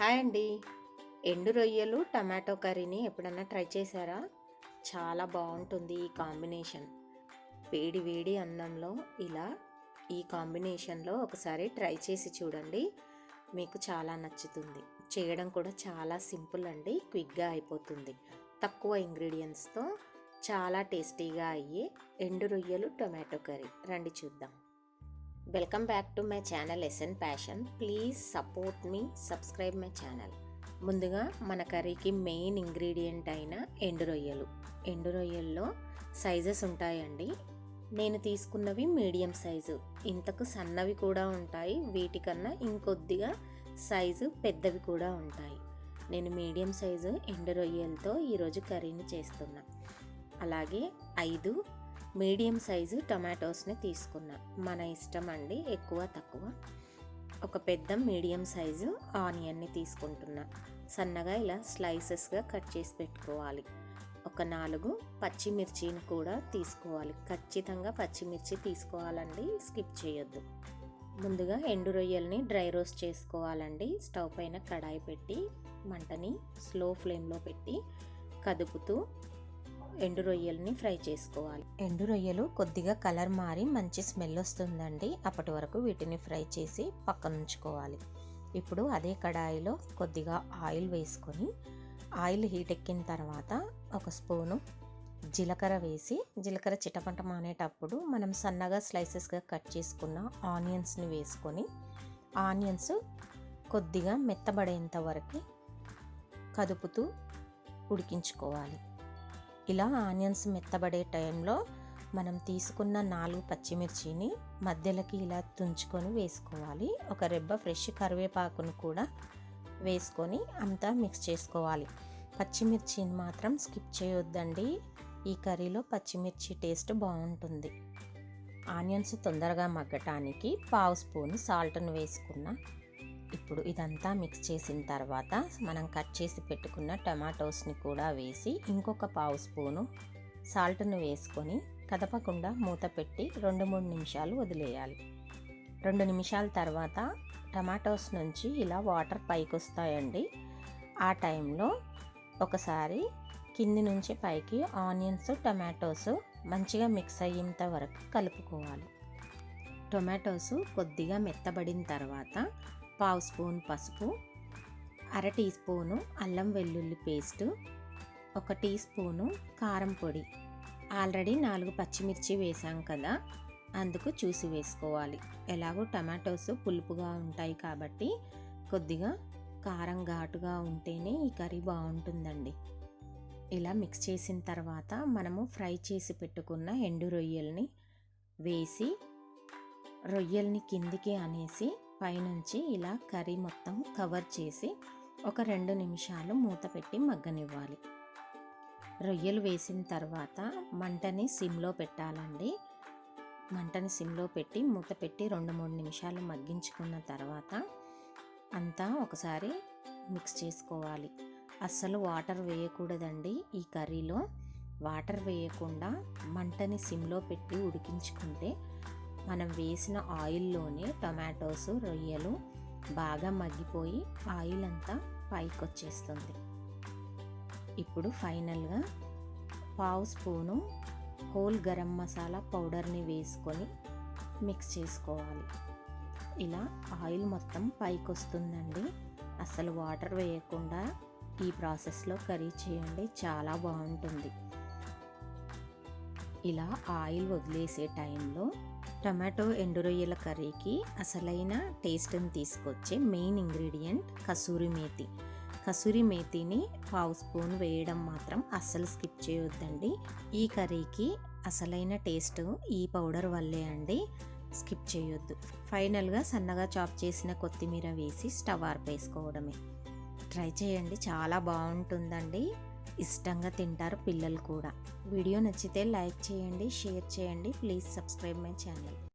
Hi అండి. ఎండు రొయ్యలు టమాటో కర్రీని ఎప్పుడన్నా ట్రై చేశారా? చాలా బాగుంటుంది ఈ కాంబినేషన్. వేడి వేడి అన్నంలో ఇలా ఈ కాంబినేషన్లో ఒకసారి ట్రై చేసి చూడండి. మీకు చాలా నచ్చుతుంది. చేయడం కూడా చాలా సింపుల్ అండి క్విక్గా అయిపోతుంది. తక్కువ ఇంగ్రీడియంట్స్తో చాలా టేస్టీగా అయ్యే ఎండు రొయ్యలు టొమాటో కర్రీ. రండి చూద్దాం. Welcome back to my channel SN passion please support me subscribe my channel ముందుగా మన కర్రీకి మెయిన్ ఇంగ్రీడియంట్ అయిన ఎండు రొయ్యలు. ఎండు రొయ్యల్లో సైజెస్ ఉంటాయండి. నేను తీసుకున్నవి మీడియం సైజు ఇంతకు సన్నవి కూడా ఉంటాయి. వీటికన్నా ఇంకొద్దిగా సైజు పెద్దవి కూడా ఉంటాయి. నేను మీడియం సైజు ఎండు రొయ్యలతో ఈరోజు కర్రీని చేస్తున్నా. అలాగే ఐదు మీడియం సైజు టమాటోస్ని తీసుకున్నా. మన ఇష్టం అండి ఎక్కువ తక్కువ. ఒక పెద్ద మీడియం సైజు ఆనియన్ని తీసుకుంటున్నా. సన్నగా ఇలా స్లైసెస్గా కట్ చేసి పెట్టుకోవాలి. ఒక నాలుగు పచ్చిమిర్చిని కూడా తీసుకోవాలి. ఖచ్చితంగా పచ్చిమిర్చి తీసుకోవాలండి స్కిప్ చేయొద్దు. ముందుగా ఎండు రొయ్యల్ని డ్రై రోస్ట్ చేసుకోవాలండి. స్టవ్ పైన కడాయి పెట్టి మంటని స్లో ఫ్లేమ్లో పెట్టి కదుపుతూ ఎండు రొయ్యల్ని ఫ్రై చేసుకోవాలి. ఎండు రొయ్యలు కొద్దిగా కలర్ మారి మంచి స్మెల్ వస్తుందండి. అప్పటి వరకు వీటిని ఫ్రై చేసి పక్కన ఉంచుకోవాలి. ఇప్పుడు అదే కడాయిలో కొద్దిగా ఆయిల్ వేసుకొని ఆయిల్ హీట్ ఎక్కిన తర్వాత ఒక స్పూను జీలకర్ర వేసి జీలకర్ర చిటపంట మానేటప్పుడు మనం సన్నగా స్లైసెస్గా కట్ చేసుకున్న ఆనియన్స్ని వేసుకొని ఆనియన్స్ కొద్దిగా మెత్తబడేంత వరకు కదుపుతూ ఉడికించుకోవాలి. ఇలా ఆనియన్స్ మెత్తబడే టైంలో మనం తీసుకున్న నాలుగు పచ్చిమిర్చిని మధ్యలోకి ఇలా తుంచుకొని వేసుకోవాలి. ఒక రెబ్బ ఫ్రెష్ కరివేపాకును కూడా వేసుకొని అంతా మిక్స్ చేసుకోవాలి. పచ్చిమిర్చిని మాత్రం స్కిప్ చేయొద్దండి. ఈ కర్రీలో పచ్చిమిర్చి టేస్ట్ బాగుంటుంది. ఆనియన్స్ తొందరగా మగ్గటానికి పావు స్పూన్ సాల్ట్ను వేసుకున్న ఇప్పుడు ఇదంతా మిక్స్ చేసిన తర్వాత మనం కట్ చేసి పెట్టుకున్న టమాటోస్ని కూడా వేసి ఇంకొక పావు స్పూను సాల్ట్ను వేసుకొని కదపకుండా మూత పెట్టి రెండు మూడు నిమిషాలు వదిలేయాలి. రెండు నిమిషాల తర్వాత టమాటోస్ నుంచి ఇలా వాటర్ పైకి వస్తాయండి. ఆ టైంలో ఒకసారి కింది నుంచి పైకి ఆనియన్స్ టమాటోస్ మంచిగా మిక్స్ అయ్యేంత వరకు కలుపుకోవాలి. టొమాటోస్ కొద్దిగా మెత్తబడిన తర్వాత పావు స్పూన్ పసుపు అర టీ స్పూను అల్లం వెల్లుల్లి పేస్టు ఒక టీ స్పూను కారం పొడి. ఆల్రెడీ నాలుగు పచ్చిమిర్చి వేసాం కదా అందుకు చూసి వేసుకోవాలి. ఎలాగో టమాటోస్ పులుపుగా ఉంటాయి కాబట్టి కొద్దిగా కారం ఘాటుగా ఉంటేనే ఈ కర్రీ బాగుంటుందండి. ఇలా మిక్స్ చేసిన తర్వాత మనము ఫ్రై చేసి పెట్టుకున్న ఎండు రొయ్యల్ని వేసి రొయ్యల్ని కిందికి అనేసి పైనుంచి ఇలా కర్రీ మొత్తం కవర్ చేసి ఒక రెండు నిమిషాలు మూత పెట్టి మగ్గనివ్వాలి. రొయ్యలు వేసిన తర్వాత మంటని సిమ్లో పెట్టాలండి. మంటని సిమ్లో పెట్టి మూత పెట్టి రెండు మూడు నిమిషాలు మగ్గించుకున్న తర్వాత అంతా ఒకసారి మిక్స్ చేసుకోవాలి. అస్సలు వాటర్ వేయకూడదండి ఈ కర్రీలో. వాటర్ వేయకుండా మంటని సిమ్లో పెట్టి ఉడికించుకుంటే మనం వేసిన ఆయిల్లోనే టొమాటోస్ రొయ్యలు బాగా మగ్గిపోయి ఆయిల్ అంతా పైకి వచ్చేస్తుంది ఇప్పుడు ఫైనల్గా పావు స్పూను హోల్ గరం మసాలా పౌడర్ని వేసుకొని మిక్స్ చేసుకోవాలి. ఇలా ఆయిల్ మొత్తం పైకి వస్తుందండి అసలు వాటర్ వేయకుండా ఈ ప్రాసెస్లో కర్రీ చేయండి చాలా బాగుంటుంది. ఇలా ఆయిల్ వదిలేసే టైంలో టమాటో ఎండు రొయ్యల కర్రీకి అసలైన టేస్ట్ని తీసుకొచ్చే మెయిన్ ఇంగ్రీడియంట్ కసూరి మేతి. కసూరి మేతిని పావు స్పూన్ వేయడం మాత్రం అస్సలు స్కిప్ చేయొద్దండి. ఈ కర్రీకి అసలైన టేస్ట్ ఈ పౌడర్ వల్లే అండి స్కిప్ చేయొద్దు. ఫైనల్గా సన్నగా చాప్ చేసిన కొత్తిమీర వేసి స్టవ్ ఆర్పేసుకోవడమే. ట్రై చేయండి చాలా బాగుంటుందండి. ఇష్టంగా తింటారు పిల్లలు కూడా. వీడియో నచ్చితే లైక్ చేయండి షేర్ చేయండి. Please subscribe my channel.